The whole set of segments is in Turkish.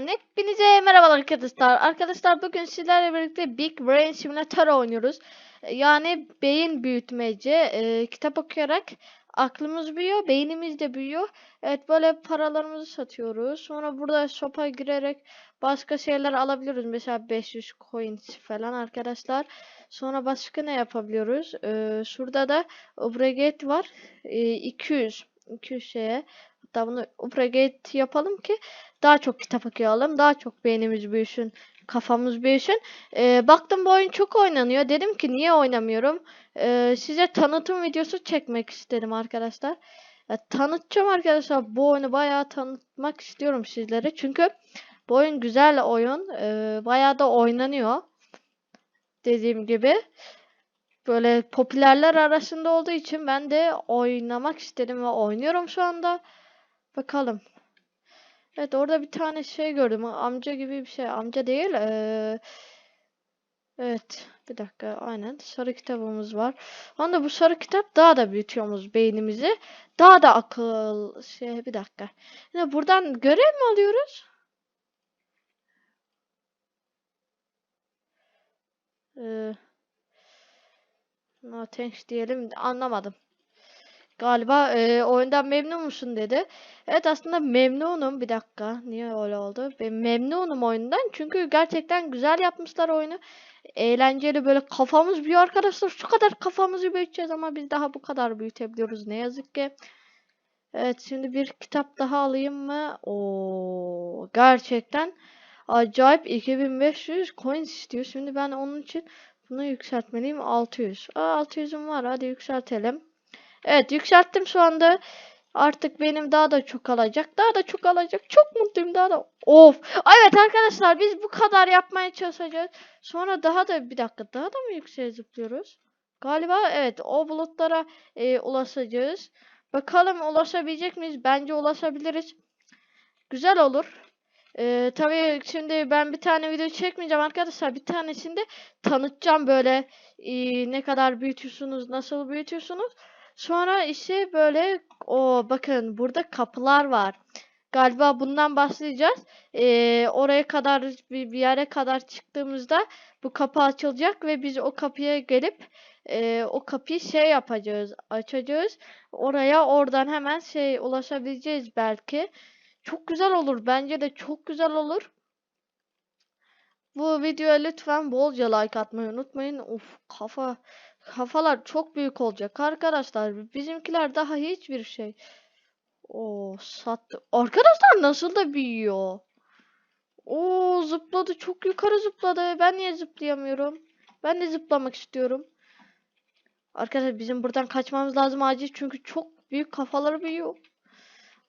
kanalından hepinize merhabalar arkadaşlar. Arkadaşlar bugün sizlerle birlikte Big Brain Simulator oynuyoruz. Yani beyin büyütmece. e, kitap okuyarak aklımız büyüyor, beynimiz de büyüyor. Evet böyle paralarımızı satıyoruz. Sonra burada sopa girerek başka şeyler alabiliyoruz. Mesela 500 coins falan arkadaşlar. Sonra başka ne yapabiliyoruz? E, şurada da Obligate var. E, 200. 200 şeye. Hatta bunu Obligate yapalım ki daha çok kitap okuyalım. Daha çok beynimiz büyüsün. Kafamız büyüsün. Ee, baktım bu oyun çok oynanıyor. Dedim ki niye oynamıyorum? Ee, size tanıtım videosu çekmek istedim arkadaşlar. Ya, tanıtacağım arkadaşlar. Bu oyunu bayağı tanıtmak istiyorum sizlere. Çünkü bu oyun güzel oyun. Ee, bayağı da oynanıyor. Dediğim gibi. Böyle popülerler arasında olduğu için ben de oynamak istedim ve oynuyorum şu anda. Bakalım. Evet orada bir tane şey gördüm. Amca gibi bir şey. Amca değil. eee, evet. Bir dakika. Aynen. Sarı kitabımız var. Onda bu sarı kitap daha da büyütüyormuş beynimizi. Daha da akıl şey bir dakika. Yine buradan görev mi alıyoruz? Eee no diyelim. Anlamadım. Galiba e, oyundan memnun musun dedi. Evet aslında memnunum. Bir dakika. Niye öyle oldu? Ben memnunum oyundan. Çünkü gerçekten güzel yapmışlar oyunu. Eğlenceli böyle kafamız büyüyor arkadaşlar. Şu kadar kafamızı büyüteceğiz ama biz daha bu kadar büyütebiliyoruz. Ne yazık ki. Evet şimdi bir kitap daha alayım mı? Oo gerçekten acayip 2500 coin istiyor. Şimdi ben onun için bunu yükseltmeliyim. 600. Aa 600'üm var. Hadi yükseltelim. Evet yükselttim şu anda. Artık benim daha da çok alacak. Daha da çok alacak. Çok mutluyum daha da. Of. Evet arkadaşlar biz bu kadar yapmaya çalışacağız. Sonra daha da bir dakika daha da mı yükseğe zıplıyoruz? Galiba evet o bulutlara e, ulaşacağız. Bakalım ulaşabilecek miyiz? Bence ulaşabiliriz. Güzel olur. Ee, tabii şimdi ben bir tane video çekmeyeceğim arkadaşlar. Bir tanesinde tanıtacağım böyle e, ne kadar büyütüyorsunuz, nasıl büyütüyorsunuz. Sonra ise böyle o bakın burada kapılar var. Galiba bundan başlayacağız. Ee, oraya kadar bir, bir yere kadar çıktığımızda bu kapı açılacak ve biz o kapıya gelip e, o kapıyı şey yapacağız, açacağız. Oraya oradan hemen şey ulaşabileceğiz belki. Çok güzel olur. Bence de çok güzel olur. Bu videoya lütfen bolca like atmayı unutmayın. Of kafa kafalar çok büyük olacak arkadaşlar. Bizimkiler daha hiçbir şey. O sattı. Arkadaşlar nasıl da büyüyor. O zıpladı. Çok yukarı zıpladı. Ben niye zıplayamıyorum? Ben de zıplamak istiyorum. Arkadaşlar bizim buradan kaçmamız lazım acil çünkü çok büyük kafaları büyüyor.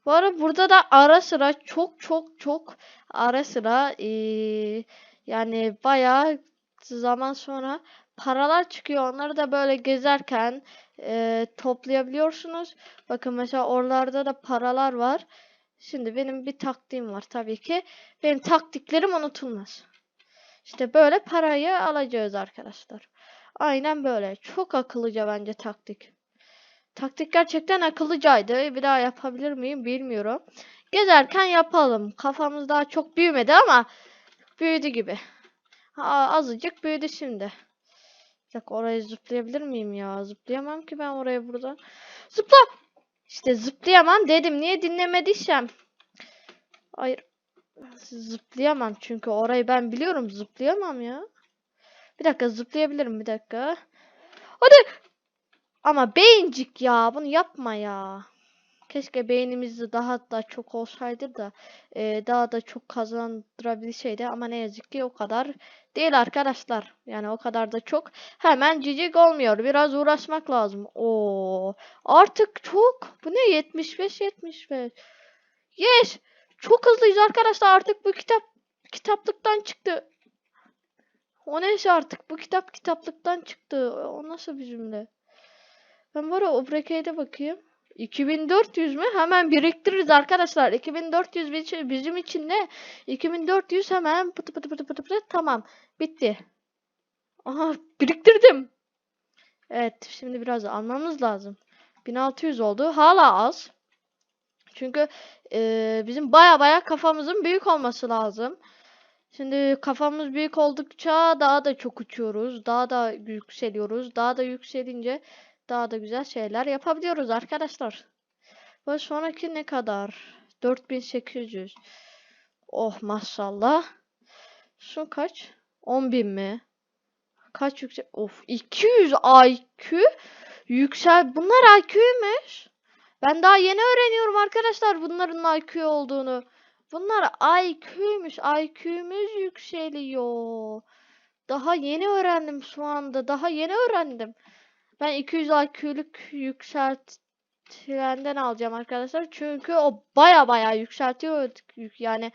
Bu arada burada da ara sıra çok çok çok ara sıra eee, yani bayağı zaman sonra paralar çıkıyor. Onları da böyle gezerken eee, toplayabiliyorsunuz. Bakın mesela oralarda da paralar var. Şimdi benim bir taktiğim var tabii ki. Benim taktiklerim unutulmaz. İşte böyle parayı alacağız arkadaşlar. Aynen böyle. Çok akıllıca bence taktik. Taktik gerçekten akıllıcaydı. Bir daha yapabilir miyim bilmiyorum. Gezerken yapalım. Kafamız daha çok büyümedi ama büyüdü gibi. Ha, azıcık büyüdü şimdi. Dakika oraya zıplayabilir miyim ya? Zıplayamam ki ben oraya buradan. Zıpla! İşte zıplayamam dedim. Niye dinlemediysem. Hayır. Zıplayamam çünkü orayı ben biliyorum. Zıplayamam ya. Bir dakika zıplayabilirim bir dakika. Hadi. Ama beyincik ya bunu yapma ya. Keşke beynimiz daha da çok olsaydı da e, daha da çok kazandırabilseydi ama ne yazık ki o kadar değil arkadaşlar. Yani o kadar da çok hemen cicik olmuyor. Biraz uğraşmak lazım. Oo artık çok. Bu ne 75 75. Yes. Çok hızlıyız arkadaşlar. Artık bu kitap kitaplıktan çıktı. O neyse artık bu kitap kitaplıktan çıktı. O nasıl bir cümle? Ben bu ara Obreke'ye bakayım. 2400 mü? Hemen biriktiririz arkadaşlar. 2400 bizim- bizim için ne? 2400 hemen pıtı pıtı pıtı pıtı pıtı. Tamam. Bitti. Aha biriktirdim. Evet şimdi biraz almamız lazım. 1600 oldu. Hala az. Çünkü eee, bizim baya baya kafamızın büyük olması lazım. Şimdi kafamız büyük oldukça daha da çok uçuyoruz. Daha da yükseliyoruz. Daha da yükselince daha da güzel şeyler yapabiliyoruz arkadaşlar. Bu sonraki ne kadar? 4800. Oh maşallah. Şu kaç? 10.000 mi? Kaç yüksek? Of 200 IQ yüksel. Bunlar IQ'ymuş. Ben daha yeni öğreniyorum arkadaşlar bunların IQ olduğunu. Bunlar IQ'ymuş. IQ'muz yükseliyor. Daha yeni öğrendim şu anda. Daha yeni öğrendim. Ben 200 IQ'luk yükseltilenden alacağım arkadaşlar. Çünkü o baya baya yükseltiyor. Yük- Yani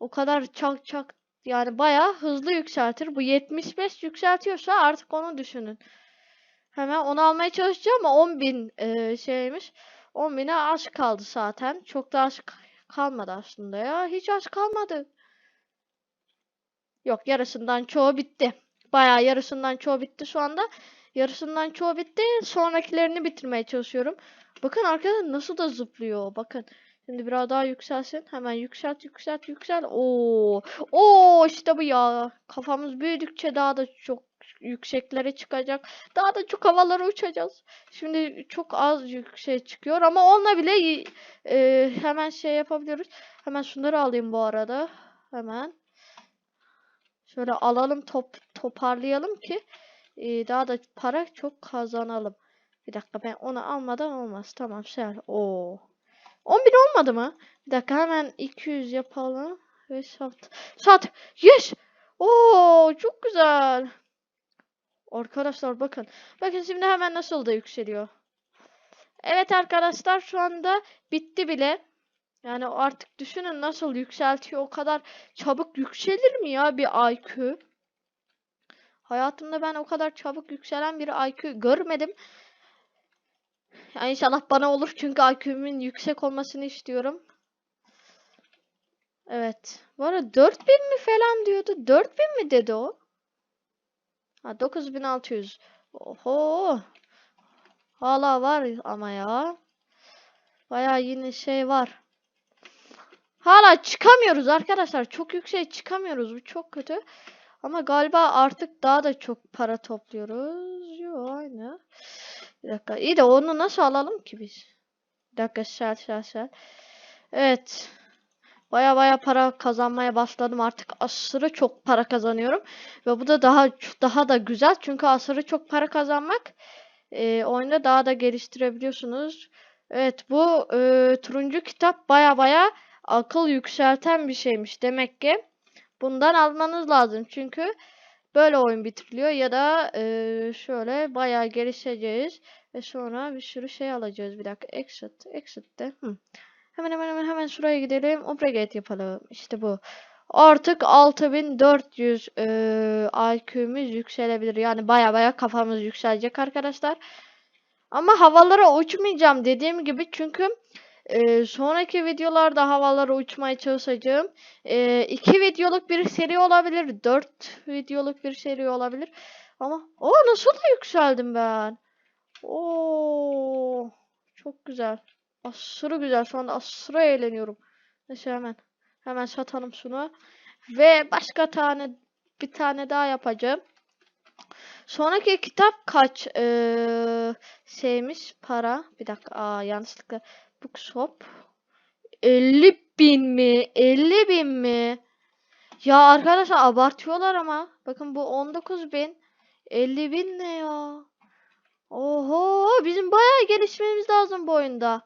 o kadar çak çak yani baya hızlı yükseltir. Bu 75 yükseltiyorsa artık onu düşünün. Hemen onu almaya çalışacağım ama 10.000 eee, şeymiş. 10.000'e az kaldı zaten. Çok da az kalmadı aslında ya. Hiç az kalmadı. Yok yarısından çoğu bitti. Bayağı yarısından çoğu bitti şu anda. Yarısından çoğu bitti. Sonrakilerini bitirmeye çalışıyorum. Bakın arkadaşlar nasıl da zıplıyor. Bakın. Şimdi biraz daha yükselsin. Hemen yükselt yükselt yüksel. Oo. Oo işte bu ya. Kafamız büyüdükçe daha da çok yükseklere çıkacak. Daha da çok havalara uçacağız. Şimdi çok az yüksek çıkıyor ama onunla bile e, hemen şey yapabiliyoruz. Hemen şunları alayım bu arada. Hemen. Şöyle alalım top toparlayalım ki e, daha da para çok kazanalım. Bir dakika ben onu almadan olmaz. Tamam güzel. Oo. 10.000 olmadı mı? Bir dakika hemen 200 yapalım. Ve sat. Sat. Yes. Oo çok güzel. Arkadaşlar bakın. Bakın şimdi hemen nasıl da yükseliyor. Evet arkadaşlar şu anda bitti bile. Yani artık düşünün nasıl yükseltiyor. O kadar çabuk yükselir mi ya bir IQ? Hayatımda ben o kadar çabuk yükselen bir IQ görmedim. Yani inşallah bana olur çünkü IQ'mun yüksek olmasını istiyorum. Evet. Bu arada 4000 mi falan diyordu. 4000 mi dedi o? Ha 9600. Oho. Hala var ama ya. Bayağı yine şey var. Hala çıkamıyoruz arkadaşlar. Çok yüksek çıkamıyoruz. Bu çok kötü. Ama galiba artık daha da çok para topluyoruz. Yo aynı. Bir dakika. İyi de onu nasıl alalım ki biz? Bir dakika sel sel sel. Evet. Baya baya para kazanmaya başladım artık aşırı çok para kazanıyorum ve bu da daha daha da güzel çünkü aşırı çok para kazanmak e, oyunda daha da geliştirebiliyorsunuz. Evet bu e, turuncu kitap baya baya akıl yükselten bir şeymiş demek ki bundan almanız lazım çünkü böyle oyun bitiriliyor ya da e, şöyle bayağı gelişeceğiz ve sonra bir sürü şey alacağız bir dakika exit exit de Hı. Hemen hemen hemen hemen şuraya gidelim. Obrigate yapalım. İşte bu. Artık 6400 eee IQ'muz yükselebilir. Yani baya baya kafamız yükselecek arkadaşlar. Ama havalara uçmayacağım dediğim gibi çünkü eee, sonraki videolarda havalara uçmaya çalışacağım. İki videoluk bir seri olabilir. Dört videoluk bir seri olabilir. Ama o nasıl da yükseldim ben. Oo çok güzel. Aşırı güzel. Şu anda aşırı eğleniyorum. Neyse hemen. Hemen satalım şunu. Ve başka tane bir tane daha yapacağım. Sonraki kitap kaç eee şeymiş para? Bir dakika. Aa yanlışlıkla bookshop. 50 bin mi? 50 bin mi? Ya arkadaşlar abartıyorlar ama. Bakın bu 19 bin. 50 bin ne ya? Oho bizim bayağı gelişmemiz lazım bu oyunda.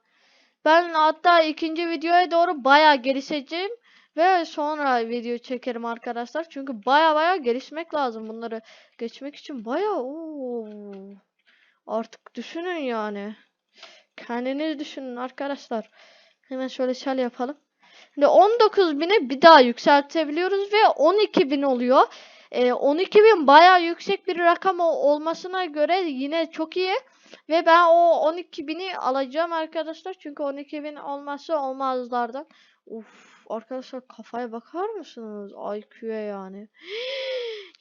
Ben hatta ikinci videoya doğru bayağı gelişeceğim ve sonra video çekerim arkadaşlar. Çünkü baya baya gelişmek lazım bunları geçmek için bayağı oo. Artık düşünün yani. Kendiniz düşünün arkadaşlar. Hemen şöyle şal yapalım. Şimdi 19.000'e bir daha yükseltebiliyoruz ve 12.000 oluyor. Ee, 12.000 bayağı yüksek bir rakam olmasına göre yine çok iyi. Ve ben o 12.000'i alacağım arkadaşlar. Çünkü 12.000 olmazsa olmazlardan. Uf arkadaşlar kafaya bakar mısınız? IQ'ya yani.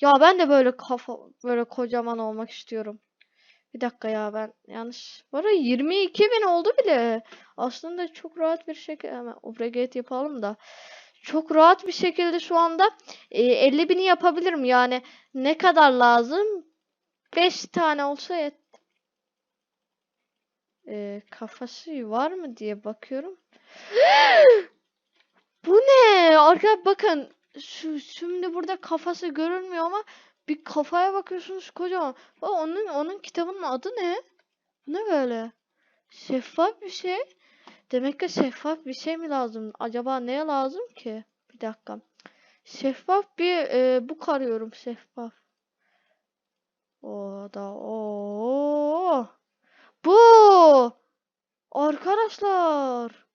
Ya ben de böyle kafa böyle kocaman olmak istiyorum. Bir dakika ya ben yanlış. Arada 22 bin oldu bile. Aslında çok rahat bir şekilde hemen Obregate yapalım da. Çok rahat bir şekilde şu anda e, 50 bini yapabilirim. Yani ne kadar lazım? 5 tane olsa yet. E, kafası var mı diye bakıyorum. Bu ne? Arka bakın. Şu şimdi burada kafası görünmüyor ama bir kafaya bakıyorsunuz kocaman. Aa, onun onun kitabının adı ne? Ne böyle? Şeffaf bir şey. Demek ki şeffaf bir şey mi lazım? Acaba neye lazım ki? Bir dakika. Şeffaf bir e, buk arıyorum şeffaf. O da o. Bu. Arkadaşlar.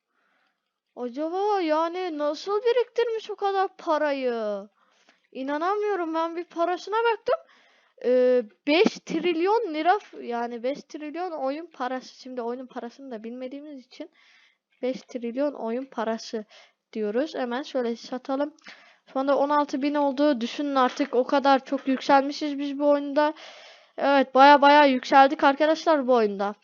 Acaba yani nasıl biriktirmiş o kadar parayı? İnanamıyorum ben bir parasına baktım. Ee, 5 trilyon lira yani 5 trilyon oyun parası. Şimdi oyunun parasını da bilmediğimiz için 5 trilyon oyun parası diyoruz. Hemen şöyle satalım. Şu anda 16 bin oldu. Düşünün artık o kadar çok yükselmişiz biz bu oyunda. Evet baya baya yükseldik arkadaşlar bu oyunda.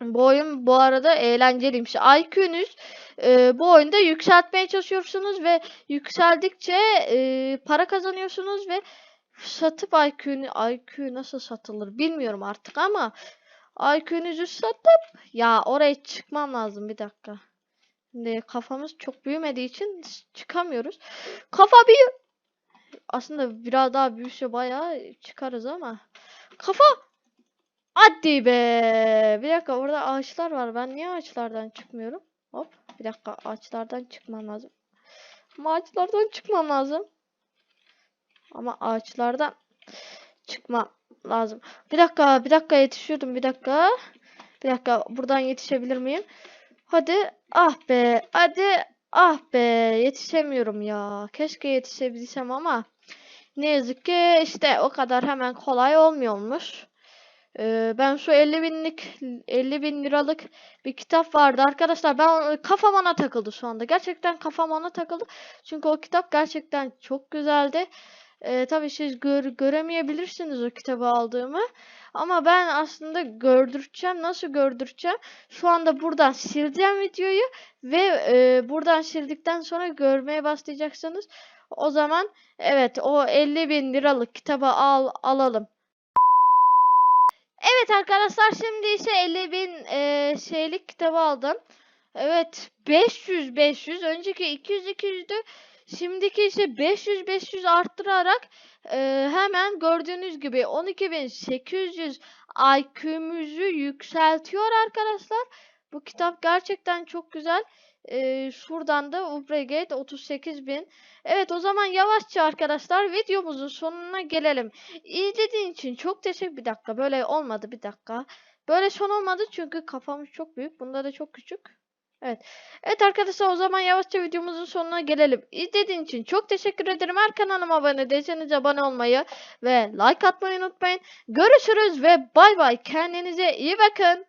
Bu oyun bu arada eğlenceliymiş. IQ'nuz e, bu oyunda yükseltmeye çalışıyorsunuz ve yükseldikçe e, para kazanıyorsunuz ve satıp IQ'nu IQ nasıl satılır bilmiyorum artık ama IQ'nuzu satıp ya oraya çıkmam lazım bir dakika. Şimdi kafamız çok büyümediği için çıkamıyoruz. Kafa bir aslında biraz daha büyüse bayağı çıkarız ama kafa Hadi be. Bir dakika orada ağaçlar var. Ben niye ağaçlardan çıkmıyorum? Hop. Bir dakika ağaçlardan çıkmam lazım. Ama ağaçlardan çıkmam lazım. Ama ağaçlardan çıkmam lazım. Bir dakika, bir dakika yetişiyordum. Bir dakika. Bir dakika buradan yetişebilir miyim? Hadi. Ah be. Hadi. Ah be. Yetişemiyorum ya. Keşke yetişebilsem ama ne yazık ki işte o kadar hemen kolay olmuyormuş. Ee, ben şu 50 binlik 50 bin liralık bir kitap vardı arkadaşlar. Ben onu- kafam ona takıldı şu anda. Gerçekten kafam ona takıldı. Çünkü o kitap gerçekten çok güzeldi. Ee, tabii siz gör, göremeyebilirsiniz o kitabı aldığımı. Ama ben aslında gördüreceğim. Nasıl gördüreceğim? Şu anda buradan sileceğim videoyu ve e, buradan sildikten sonra görmeye başlayacaksınız. O zaman evet o 50 bin liralık kitabı al alalım. Evet arkadaşlar şimdi ise 50 bin e, şeylik kitabı aldım. Evet 500 500 önceki 200 200'dü. Şimdiki ise 500 500 arttırarak e, hemen gördüğünüz gibi 12800 IQ'muzu yükseltiyor arkadaşlar. Bu kitap gerçekten çok güzel. E, şuradan da Ubregate 38.000. Evet o zaman yavaşça arkadaşlar videomuzun sonuna gelelim. İzlediğin için çok teşekkür bir dakika böyle olmadı bir dakika. Böyle son olmadı çünkü kafamız çok büyük. Bunda da çok küçük. Evet. Evet arkadaşlar o zaman yavaşça videomuzun sonuna gelelim. İzlediğin için çok teşekkür ederim. Her kanalıma abone değilseniz abone olmayı ve like atmayı unutmayın. Görüşürüz ve bay bay. Kendinize iyi bakın.